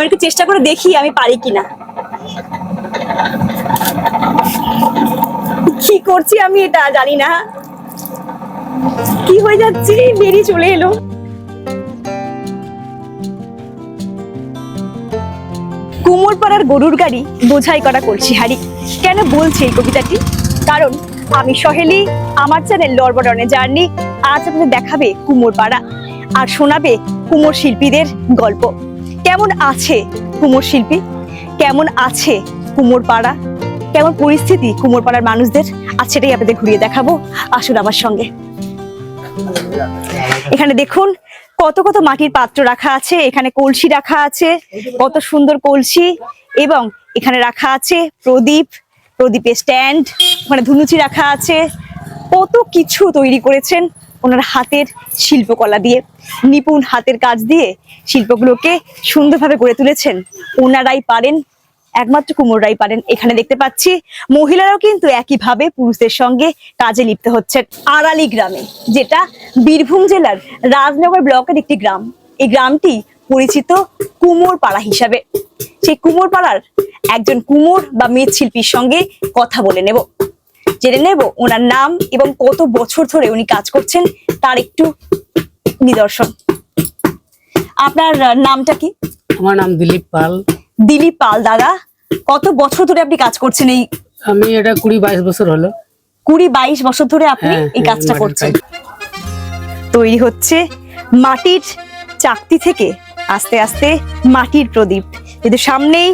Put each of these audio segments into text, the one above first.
আমি একটু চেষ্টা করে দেখি আমি পারি কিনা। কি করছি আমি এটা জানি না। কি হয়ে যাচ্ছে? বেরিয়ে চলে এলো। কুমোরপাড়ার গরুর গাড়ি বোঝাই করা কলসি হাড়ি কেন বলছি এই কবিতাটি? কারণ আমি সহেলি, আমার চ্যানেল লরবরনে জার্নি। আজ আপনাদের দেখাবে কুমোরপাড়া আর শোনাবে কুমোর শিল্পীদের গল্প। কেমন আছে কুমোর শিল্পী? কেমন আছে কুমোরপাড়া কেমন পরিস্থিতি কুমোর পাড়ার মানুষদের? আজ সেটাই আপনাদের ঘুরিয়ে দেখাবো। আসুন আমার সঙ্গে। এখানে দেখুন, কত কত মাটির পাত্র রাখা আছে। এখানে কলসি রাখা আছে। কত সুন্দর কলসি। এবং এখানে রাখা আছে প্রদীপ। প্রদীপের স্ট্যান্ড ওখানে ধুনুচি রাখা আছে। কত কিছু তৈরি করেছেন। ওনার হাতের শিল্পকলা দিয়ে, নিপুণ হাতের কাজ দিয়ে শিল্পগুলোকে সুন্দরভাবে গড়ে তুলেছেন। ওনারাই পারেন, একমাত্র কুমোররাই পারেন। এখানে দেখতে পাচ্ছি, মহিলারাও কিন্তু একইভাবে পুরুষদের সঙ্গে কাজে লিপ্ত হচ্ছেন। আড়ালি গ্রামে, যেটা বীরভূম জেলার রাজনগর ব্লকের একটি গ্রাম। এই গ্রামটি পরিচিত কুমোর পাড়া হিসাবে। সেই কুমোর পাড়ার একজন কুমোর বা মৃৎশিল্পীর সঙ্গে কথা বলে নেব। জেনে নেব ওনার নাম এবং কত বছর ধরে উনি কাজ করছেন তার একটু নিদর্শন। আপনার নামটা কি? আমার নাম দিলীপ পাল। দিলীপ পাল দাদা। কত বছর ধরে আপনি কাজ করছেন এই আমি এটা কুড়ি বাইশ বছর হলো। কুড়ি বাইশ বছর ধরে আপনি হ্যাঁ, এই হ্যাঁ, কাজটা করছেন। তৈরি হচ্ছে মাটির চাকতি থেকে আস্তে আস্তে মাটির প্রদীপ। কিন্তু সামনেই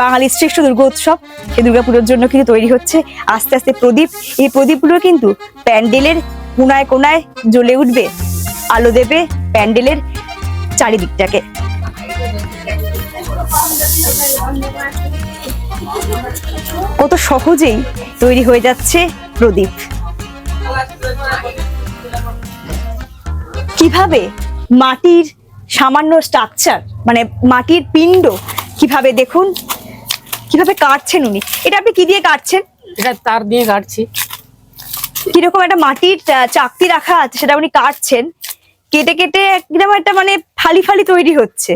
বাঙালির শ্রেষ্ঠ দুর্গোৎসব সেই দুর্গাপুজোর জন্য কিন্তু তৈরি হচ্ছে আস্তে আস্তে প্রদীপ। এই প্রদীপগুলো কিন্তু প্যান্ডেলের কোনায় কোনায় জ্বলে উঠবে, আলো দেবে প্যান্ডেলের চারিদিকটাকে। কত সহজেই তৈরি হয়ে যাচ্ছে প্রদীপ। কীভাবে মাটির সামান্য স্ট্রাকচার মানে মাটির পিণ্ড কীভাবে দেখুন? কীভাবে কাটছেন উনি? এটা আপনি কি দিয়ে কাটছেন? এটা তার দিয়ে কাটছি। কীরকম একটা মাটির চাকতি রাখা আছে সেটা উনি কাটছেন। কেটে কেটে কীরকম একটা মানে ফালি ফালি তৈরি হচ্ছে।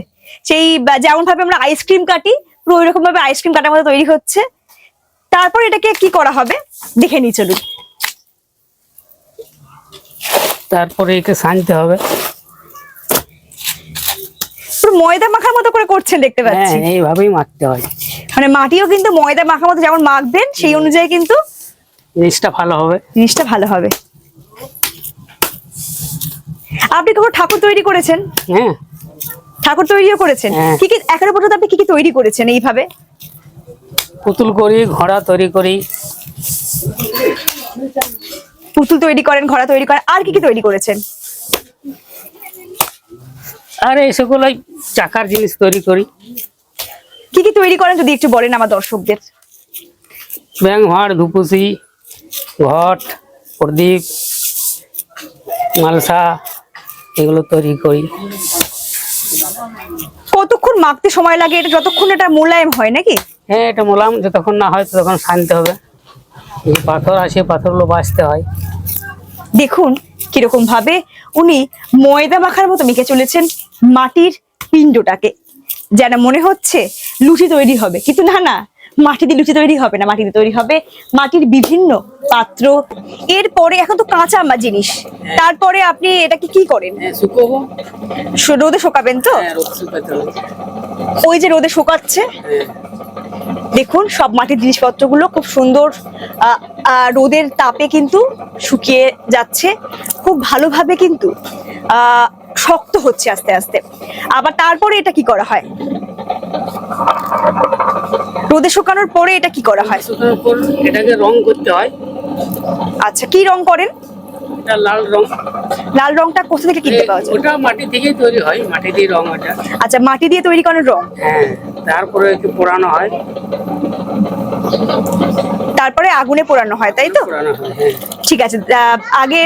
সেই যেমন ভাবে আমরা আইসক্রিম কাটি পুরো ওই রকম ভাবে আইসক্রিম কাটার মতো তৈরি হচ্ছে। তারপর এটাকে কি করা হবে? দেখে নি চলুন। তারপরে একে সানতে হবে। ময়দা মাখার মতো করে করছেন দেখতে হ্যাঁ পাচ্ছি। এইভাবেই মাখতে হয়। মানে মাটিও কিন্তু ময়দা মাখার মতো যেমন মাখবেন সেই অনুযায়ী কিন্তু জিনিসটা ভালো হবে। জিনিসটা ভালো হবে। আপনি কখনো ঠাকুর তৈরি করেছেন? হ্যাঁ। ঠাকুর তৈরিও করেছেন? হ্যাঁ। কি কি এখনও পর্যন্ত আপনি কি কি তৈরি করেছেন এইভাবে? পুতুল করি ঘোড়া তৈরি করি। পুতুল তৈরি করেন ঘোড়া তৈরি করেন আর কি কি তৈরি করেছেন? আর ওই চাকার জিনিস তৈরি করি। কি কি তৈরি করেন যদি একটু বলেন আমার দর্শকদের? ব্যাং ভাঁড় ধুপুসি ঘট প্রদীপ মালসা এগুলো তৈরি করি। কতক্ষণ মাখতে সময় লাগে? এটা যতক্ষণ এটা মোলায়েম হয় নাকি? হ্যাঁ এটা মোলাম যতক্ষণ না হয় ততক্ষণ সানতে হবে। এই পাথর আছে পাথরগুলো বাঁচতে হয়। দেখুন কীরকম ভাবে উনি ময়দা মাখার মতো মেখে চলেছেন। মাটির পিণ্ডটাকে। যেন মনে হচ্ছে লুচি তৈরি হবে। কিন্তু না না মাটি দিয়ে লুচি তৈরি হবে না মাটি দিয়ে তৈরি হবে মাটির বিভিন্ন পাত্র। এরপরে এখন তো কাঁচা জিনিস। তারপরে আপনি এটাকে কি করেন? হ্যাঁ রোদে শোকাবেন তো? হ্যাঁ ওই যে রোদে শোকাচ্ছে। হ্যাঁ। দেখুন সব মাটির জিনিসপত্রগুলো খুব সুন্দর রোদের তাপে কিন্তু শুকিয়ে যাচ্ছে। খুব ভালোভাবে কিন্তু আহ, শক্ত হচ্ছে আস্তে আস্তে। আবার তারপরে এটা কি করা হয়? রোদে শুকানোর পরে এটা কি করা হয়? শুকানোর পর এটাকে রং করতে হয়। আচ্ছা কি রং করেন? এটা লাল রং। লাল রংটা কোথা থেকে কিনতে পাওয়া যায়? ওটা মাটি থেকেই তৈরি হয় মাটি দিয়ে রং ওটা। আচ্ছা মাটি দিয়ে তৈরি করার রং? হ্যাঁ তারপরে একটু পোড়ানো হয়। তারপরে আগুনে পোড়ানো হয় তাই তো? হয় ঠিক আছে আহ, আগে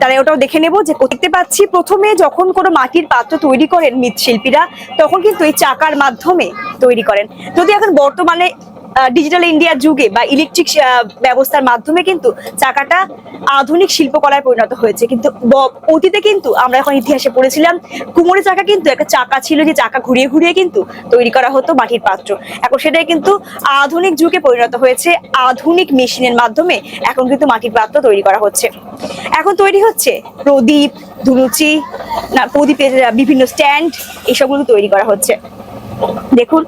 তারা ওটাও দেখে নেব যে দেখতে পাচ্ছি প্রথমে যখন কোনো মাটির পাত্র তৈরি করেন মৃৎশিল্পীরা তখন কিন্তু এই চাকার মাধ্যমে তৈরি করেন। যদি এখন বর্তমানে ডিজিটাল ইন্ডিয়ার যুগে বা ইলেকট্রিক ব্যবস্থার মাধ্যমে কিন্তু চাকাটা আধুনিক শিল্পকলায় পরিণত হয়েছে। কিন্তু অতীতে কিন্তু আমরা এখন ইতিহাসে পড়েছিলাম কুমোরে চাকা কিন্তু একটা চাকা ছিল যে চাকা ঘুরিয়ে ঘুরিয়ে কিন্তু তৈরি করা হতো মাটির পাত্র। এখন সেটাই কিন্তু আধুনিক যুগে পরিণত হয়েছে, আধুনিক মেশিনের মাধ্যমে এখন কিন্তু মাটির পাত্র তৈরি করা হচ্ছে। এখন তৈরি হচ্ছে প্রদীপ ধুনুচি না, প্রদীপের বিভিন্ন স্ট্যান্ড এসবগুলো তৈরি করা হচ্ছে। দেখুন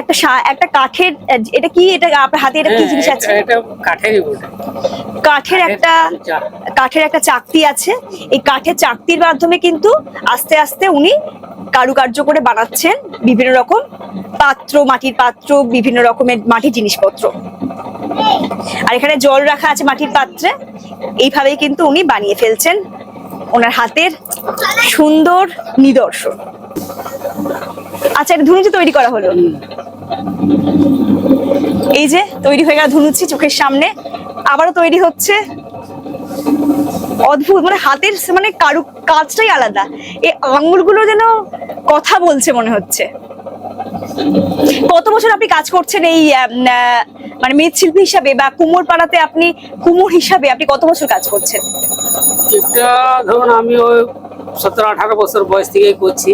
একটা একটা কাঠের এটা কি? এটা আপনার হাতে এটা কি জিনিস আছে? হ্যাঁ, এটা কাঠেরই বটে কাঠের একটা কাঠের একটা চাকতি আছে। এই কাঠের চাকতির মাধ্যমে কিন্তু আস্তে আস্তে উনি কারুকার্য করে বানাচ্ছেন বিভিন্ন রকম পাত্র মাটির পাত্র বিভিন্ন রকমের মাটির জিনিসপত্র। আর এখানে জল রাখা আছে মাটির পাত্রে। এইভাবেই কিন্তু উনি বানিয়ে ফেলছেন ওনার হাতের সুন্দর নিদর্শন। আচ্ছা এটা ধুনুচি তৈরি করা হলো। এই যে, তৈরি হয়ে গেল ধুনুচি চোখের সামনে। আবারও তৈরি হচ্ছে। অদ্ভুত মানে হাতের মানে কারু, কাজটাই আলাদা। এই আঙুলগুলো যেন কথা বলছে মনে হচ্ছে। কত বছর আপনি কাজ করছেন এই মানে মৃৎশিল্পী হিসাবে বা কুমোর পাড়াতে আপনি, কুমোর হিসাবে আপনি কত বছর কাজ করছেন? এটা ধরুন আমি ওই সতেরো আঠারো বছর বয়স থেকেই করছি।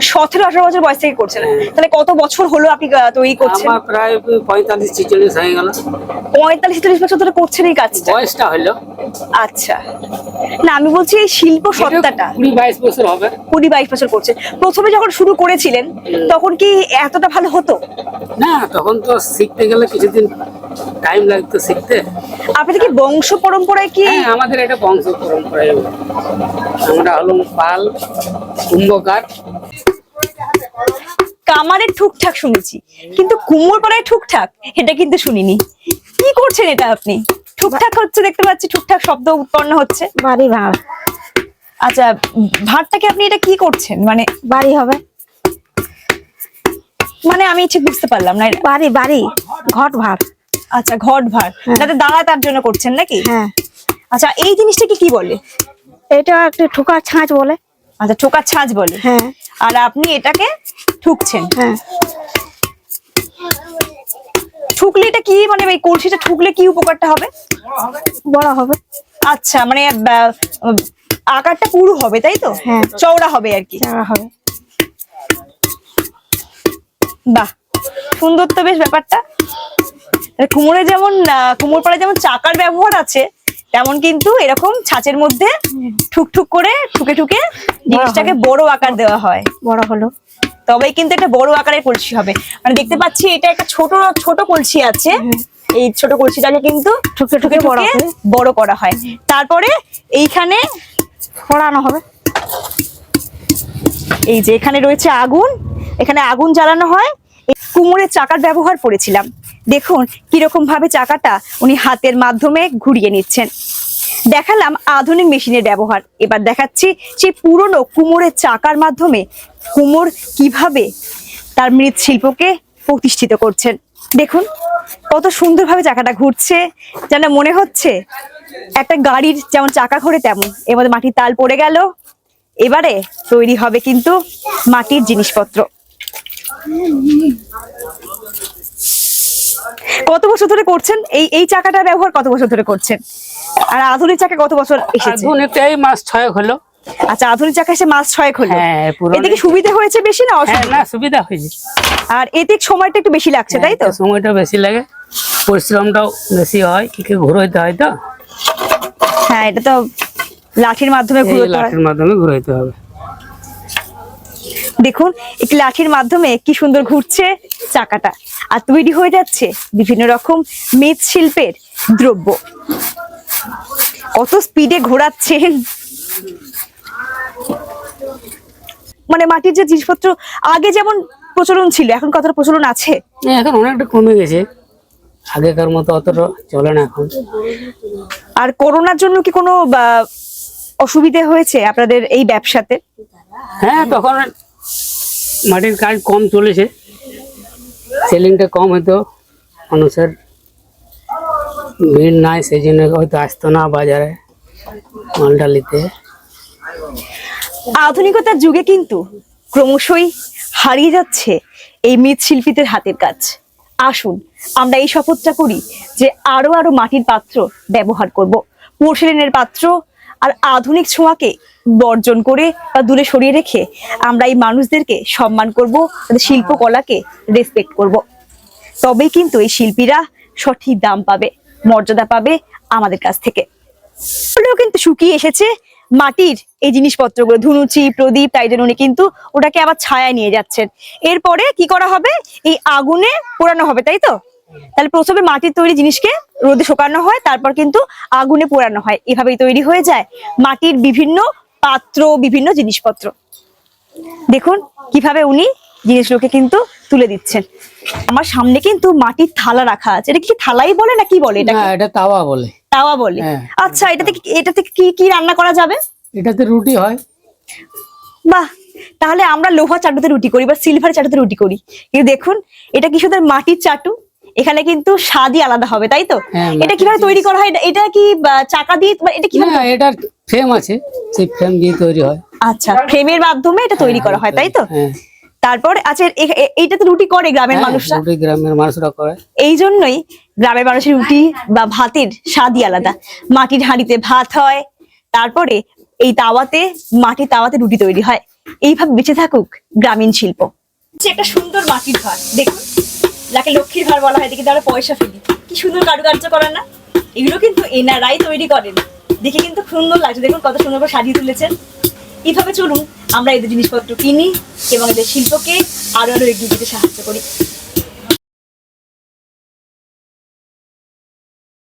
সতেরো আঠারো বছর বয়স থেকে করছেন। তাহলে কত বছর হলো আপনি তৈরি করছেন? আমার প্রায় পঁয়তাল্লিশ ছিচল্লিশ হয়ে গেল। পঁয়তাল্লিশ চল্লিশ বছর ধরে করছেন এই কাজটা? বয়সটা হলো। আচ্ছা। না আমি বলছি এই শিল্প সত্তাটা। কুড়ি বাইশ বছর হবে। কুড়ি বাইশ বছর করছে প্রথমে যখন শুরু করেছিলেন তখন কি এতটা ভালো হতো? না তখন তো শিখতে গেলে কিছুদিন টাইম লাগতো শিখতে। আপনাদের কি বংশ পরম্পরায় কি? হ্যাঁ আমাদের এটা বংশ পরম্পরায় আমরা হলাম পাল কুম্ভকার। কামারের ঠুকঠাক শুনেছি কিন্তু কুমোর পাড়ায় ঠুকঠাক এটা কিন্তু শুনিনি। কি করছেন এটা আপনি? ঠুকঠাক হচ্ছে দেখতে পাচ্ছি ঠুকঠাক শব্দ উৎপন্ন হচ্ছে। বাড়ি ভাড়। আচ্ছা ভাতটাকে আপনি এটা কি করছেন? মানে বাড়ি হবে। মানে আমি ঠিক বুঝতে পারলাম না বাড়ি বাড়ি ঘট ভাড় আচ্ছা ঘট ভার যাতে দাঁড়ায় তার জন্য করছেন নাকি? হ্যাঁ। আচ্ছা এই জিনিসটাকে কি বলে? এটা একটা ঠুকার ছাঁচ বলে। আচ্ছা ঠোকার ছাঁচ বলে। হ্যাঁ। আর আপনি এটাকে ঠুকছেন। হ্যাঁ। ঠুকলে এটা কি মানে এই কলসিটা ঠুকলে কি উপকারটা হবে? বড় হবে। আচ্ছা মানে আকারটা পুরু হবে তাই তো? হ্যাঁ। চওড়া হবে আর কি। হবে। বাহ সুন্দর তো বেশ ব্যাপারটা। কুমোরে যেমন কুমোর পাড়ে যেমন চাকার ব্যবহার আছে তেমন কিন্তু এরকম ছাঁচের মধ্যে ঠুকঠুক করে ঠুকে ঠুকে জিনিসটাকে বড় আকার দেওয়া হয়। বড় হলো। তবেই কিন্তু একটা বড় আকারের কলসি হবে। মানে দেখতে পাচ্ছি এটা একটা ছোট ছোট কলসি আছে। এই ছোট কলসিটাকে কিন্তু ঠুকে ঠুকে বড় বড় করা হয়। তারপরে এইখানে ফোড়ানো হবে। এই যে এখানে রয়েছে আগুন। এখানে আগুন জ্বালানো হয়। কুমোরের চাকার ব্যবহার করেছিলাম। দেখুন কীরকম ভাবে চাকাটা উনি হাতের মাধ্যমে ঘুরিয়ে নিচ্ছেন। দেখালাম আধুনিক মেশিনের ব্যবহার। এবার দেখাচ্ছি সেই পুরনো কুমোরের চাকার মাধ্যমে কুমোর কীভাবে তার মৃৎশিল্পকে প্রতিষ্ঠিত করছেন। দেখুন কত সুন্দরভাবে চাকাটা ঘুরছে। যেন মনে হচ্ছে একটা গাড়ির যেমন চাকা ঘোরে তেমন। এর মধ্যে মাটির তাল পড়ে গেল। এবারে তৈরি হবে কিন্তু মাটির জিনিসপত্র। কত বছর ধরে করছেন? এই এই চাকাটার ব্যবহার কত বছর ধরে করছেন? আর আধুনিক চাকা কত বছর এসেছে? এখন মাস ছয়েক হলো। আচ্ছা আধুনিক চাকা এসে মাস ছয়েক হলো। হ্যাঁ, এতে কি সুবিধা হয়েছে বেশি না হ্যাঁ অসুবিধা? না সুবিধা হয়েছে। আর এতে সময়টা একটু বেশি লাগছে তাই তো? হ্যাঁ, সময়টা বেশি লাগে। পরিশ্রমটাও বেশি হয় কি কি ঘুরোইতে হয় তো। হ্যাঁ এটা তো লাঠির মাধ্যমে ঘুরোতে হয়। লাঠির মাধ্যমে ঘুরাইতে হবে। দেখুন একটি লাঠির মাধ্যমে কি সুন্দর ঘুরছে চাকাটা। আর তৈরি হয়ে যাচ্ছে বিভিন্ন রকম মৃৎশিল্পের দ্রব্য। কত স্পিডে ঘোরাচ্ছেন। মানে মাটির যে জিনিসপত্র আগে যেমন প্রচলন ছিল এখন কতটা প্রচলন আছে? এখন অনেকটা কমে গেছে। আগেকার মতো অতটা চলে না এখন। আর করোনার জন্য কি কোনো বা, অসুবিধে হয়েছে আপনাদের এই ব্যবসাতে? হ্যাঁ তখন মাটির কাজ কম চলেছে। সেলিংটা কম হতো মানুষের ভিড় নাই সেই জন্য হয়তো আসতো না বাজারে মালটা নিতে। আধুনিকতার যুগে কিন্তু ক্রমশই হারিয়ে যাচ্ছে এই মৃৎশিল্পীদের হাতের কাজ। আসুন, আমরা এই শপথটা করি যে আরও আরও মাটির পাত্র ব্যবহার করব। পোর্সেলেনের পাত্র আর আধুনিক ছোঁয়াকে বর্জন করে বা দূরে সরিয়ে রেখে আমরা এই মানুষদেরকে সম্মান করব, তাদের শিল্পকলাকে রেসপেক্ট করব। তবেই কিন্তু এই শিল্পীরা সঠিক দাম পাবে, মর্যাদা পাবে আমাদের কাছ থেকে। কিন্তু শুকিয়ে এসেছে। মাটির এই জিনিসপত্রগুলো, ধুনুচি, প্রদীপ, তাই জন্য উনি কিন্তু ওটাকে আবার ছায়া নিয়ে যাচ্ছেন। এরপরে কি করা হবে? এই আগুনে পোড়ানো হবে, তাই তো? তাহলে প্রথমে মাটির তৈরি জিনিসকে রোদে শুকানো হয় তারপর কিন্তু আগুনে পোড়ানো হয়। এভাবেই তৈরি হয়ে যায় মাটির বিভিন্ন পাত্র বিভিন্ন জিনিসপত্র। দেখুন কীভাবে উনি জিনিসগুলোকে কিন্তু তুলে দিচ্ছেন। আমার সামনে কিন্তু মাটির থালা রাখা আছে। এটা কি থালাই বলে না কি বলে এটা এটা তাওয়া বলে। তাওয়া বলে। হ্যাঁ। আচ্ছা এটাতে এটাতে কি কি রান্না করা যাবে? এটাতে রুটি হয়। বাহ! তাহলে আমরা লোহা চাটুতে রুটি করি বা সিলভার চাটুতে রুটি করি। কিন্তু দেখুন এটা কি শুধু মাটির চাটু? এখানে কিন্তু স্বাদই আলাদা হবে তাই তো? হ্যাঁ, এটা কীভাবে তৈরি করা হয়? এটা- এটা কি চাকা দিয়ে বা এটা কীভাবে না এটার ফ্রেম আছে সেই ফ্রেম দিয়ে তৈরি হয়। আচ্ছা ফ্রেমের মাধ্যমে এটা তৈরি করা হয় তাই তো? হ্যাঁ তারপর আচ্ছা এ- তো রুটি করে গ্রামের হ্যাঁ, মানুষরা। রুটি গ্রামের মানুষরা করে। এই জন্যই গ্রামের মানুষের রুটি বা ভাতের স্বাদই আলাদা। মাটির হাঁড়িতে ভাত হয় তারপরে এই তাওয়াতে মাটির তাওয়াতে রুটি তৈরি হয়। এইভাবে বেঁচে থাকুক গ্রামীণ শিল্প। একটা সুন্দর মাটির ভার দেখুন। যাকে লক্ষ্মীর ভার বলা হয় দেখি তারা পয়সা ফেলি। কি সুন্দর কারুকার্য করে না? এগুলো কিন্তু এনারাই তৈরি করেন। দেখে কিন্তু সুন্দর লাগছে। দেখুন কত সুন্দর করে সাজিয়ে তুলেছেন। এইভাবে চলুন, আমরা এদের জিনিসপত্র কিনি এবং এদের শিল্পকে আরও আরও এগিয়ে দিতে সাহায্য করি।